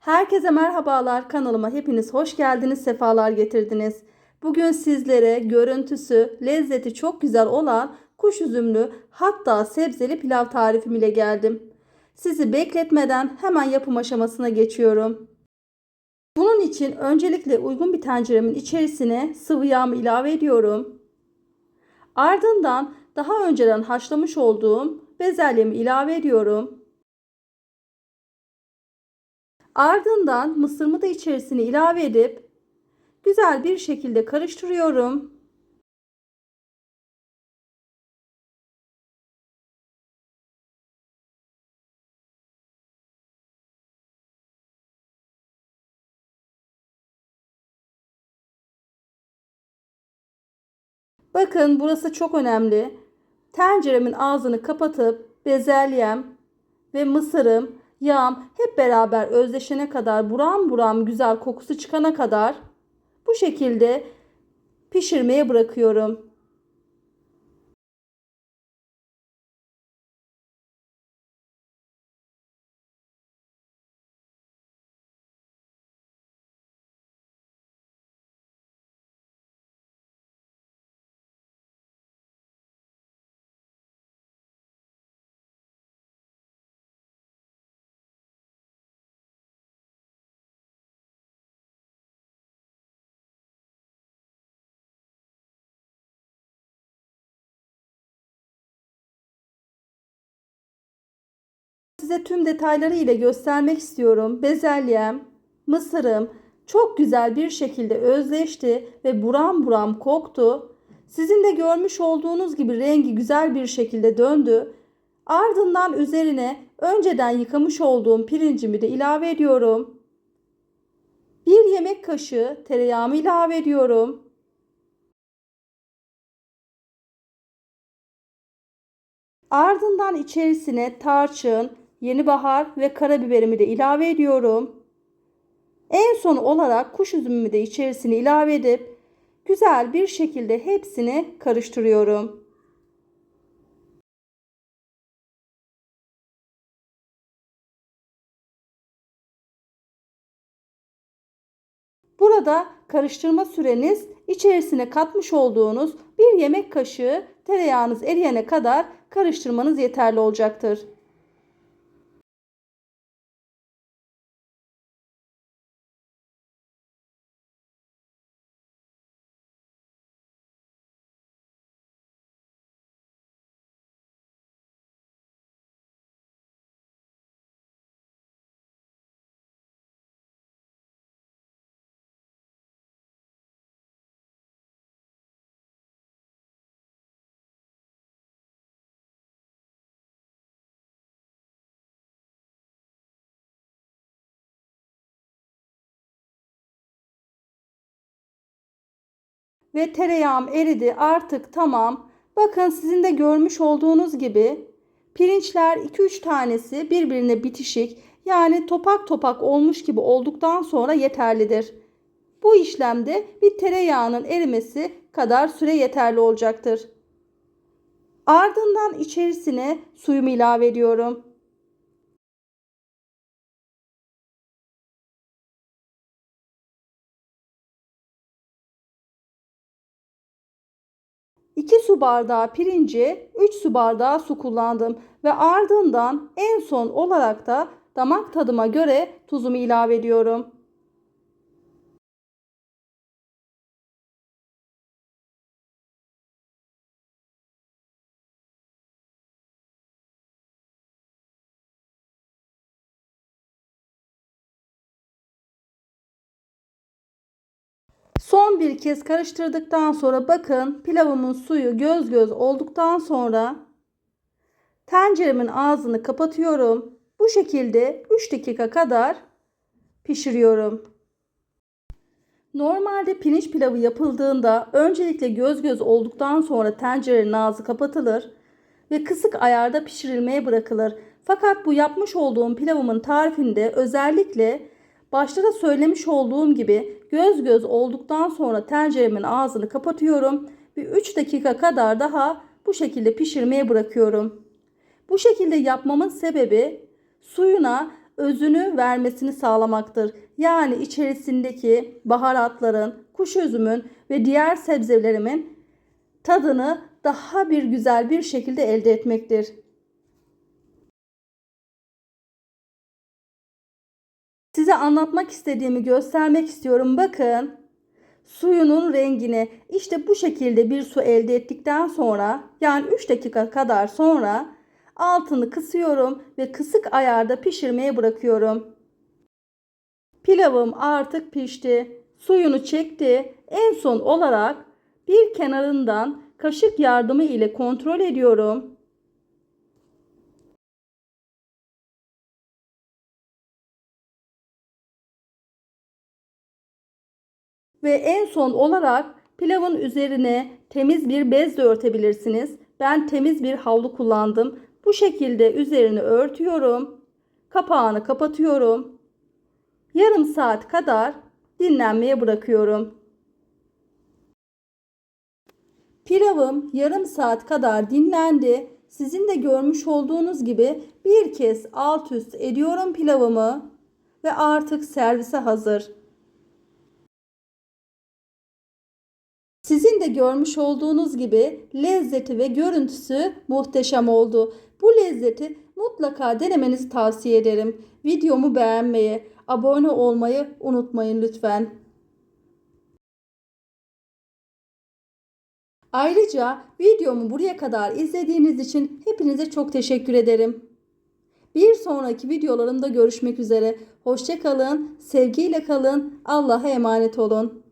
Herkese merhabalar. Kanalıma hepiniz hoş geldiniz, sefalar getirdiniz. Bugün sizlere görüntüsü, lezzeti çok güzel olan kuş üzümlü hatta sebzeli pilav tarifim ile geldim. Sizi bekletmeden hemen yapım aşamasına geçiyorum. Bunun için öncelikle uygun bir tenceremin içerisine sıvı yağımı ilave ediyorum. Ardından daha önceden haşlamış olduğum bezelyemi ilave ediyorum. Ardından mısırımı da içerisine ilave edip güzel bir şekilde karıştırıyorum. Bakın burası çok önemli. Tenceremin ağzını kapatıp bezelyem ve mısırım, yağım hep beraber özleşene kadar buram buram güzel kokusu çıkana kadar bu şekilde pişirmeye bırakıyorum. Size tüm detayları ile göstermek istiyorum. Bezelyem, mısırım çok güzel bir şekilde özleşti ve buram buram koktu. Sizin de görmüş olduğunuz gibi rengi güzel bir şekilde döndü. Ardından üzerine önceden yıkamış olduğum pirincimi de ilave ediyorum. Bir yemek kaşığı tereyağımı ilave ediyorum. Ardından içerisine tarçın, yeni bahar ve karabiberimi de ilave ediyorum. En son olarak kuş üzümümü de içerisine ilave edip güzel bir şekilde hepsini karıştırıyorum. Burada karıştırma süreniz içerisine katmış olduğunuz bir yemek kaşığı tereyağınız eriyene kadar karıştırmanız yeterli olacaktır. Ve tereyağım eridi artık tamam. Bakın sizin de görmüş olduğunuz gibi pirinçler 2-3 tanesi birbirine bitişik yani topak topak olmuş gibi olduktan sonra yeterlidir. Bu işlemde bir tereyağının erimesi kadar süre yeterli olacaktır. Ardından içerisine suyumu ilave ediyorum. 2 su bardağı pirinci 3 su bardağı su kullandım ve ardından en son olarak da damak tadıma göre tuzumu ilave ediyorum. Son bir kez karıştırdıktan sonra bakın pilavımın suyu göz göz olduktan sonra tenceremin ağzını kapatıyorum. Bu şekilde 3 dakika kadar pişiriyorum. Normalde pirinç pilavı yapıldığında öncelikle göz göz olduktan sonra tencerenin ağzı kapatılır ve kısık ayarda pişirilmeye bırakılır. Fakat bu yapmış olduğum pilavımın tarifinde özellikle Başta da söylemiş olduğum gibi göz göz olduktan sonra tenceremin ağzını kapatıyorum ve 3 dakika kadar daha bu şekilde pişirmeye bırakıyorum. Bu şekilde yapmamın sebebi suyuna özünü vermesini sağlamaktır. Yani içerisindeki baharatların, kuş üzümün ve diğer sebzelerimin tadını daha bir güzel bir şekilde elde etmektir. Anlatmak istediğimi göstermek istiyorum. Bakın suyunun rengini işte bu şekilde bir su elde ettikten sonra yani 3 dakika kadar sonra altını kısıyorum ve kısık ayarda pişirmeye bırakıyorum. Pilavım artık pişti. Suyunu çekti. En son olarak bir kenarından kaşık yardımı ile kontrol ediyorum. Ve en son olarak pilavın üzerine temiz bir bezle örtebilirsiniz. Ben temiz bir havlu kullandım. Bu şekilde üzerini örtüyorum. Kapağını kapatıyorum. Yarım saat kadar dinlenmeye bırakıyorum. Pilavım yarım saat kadar dinlendi. Sizin de görmüş olduğunuz gibi bir kez alt üst ediyorum pilavımı ve artık servise hazır. Sizin de görmüş olduğunuz gibi lezzeti ve görüntüsü muhteşem oldu. Bu lezzeti mutlaka denemenizi tavsiye ederim. Videomu beğenmeyi, abone olmayı unutmayın lütfen. Ayrıca videomu buraya kadar izlediğiniz için hepinize çok teşekkür ederim. Bir sonraki videolarımda görüşmek üzere. Hoşçakalın, sevgiyle kalın, Allah'a emanet olun.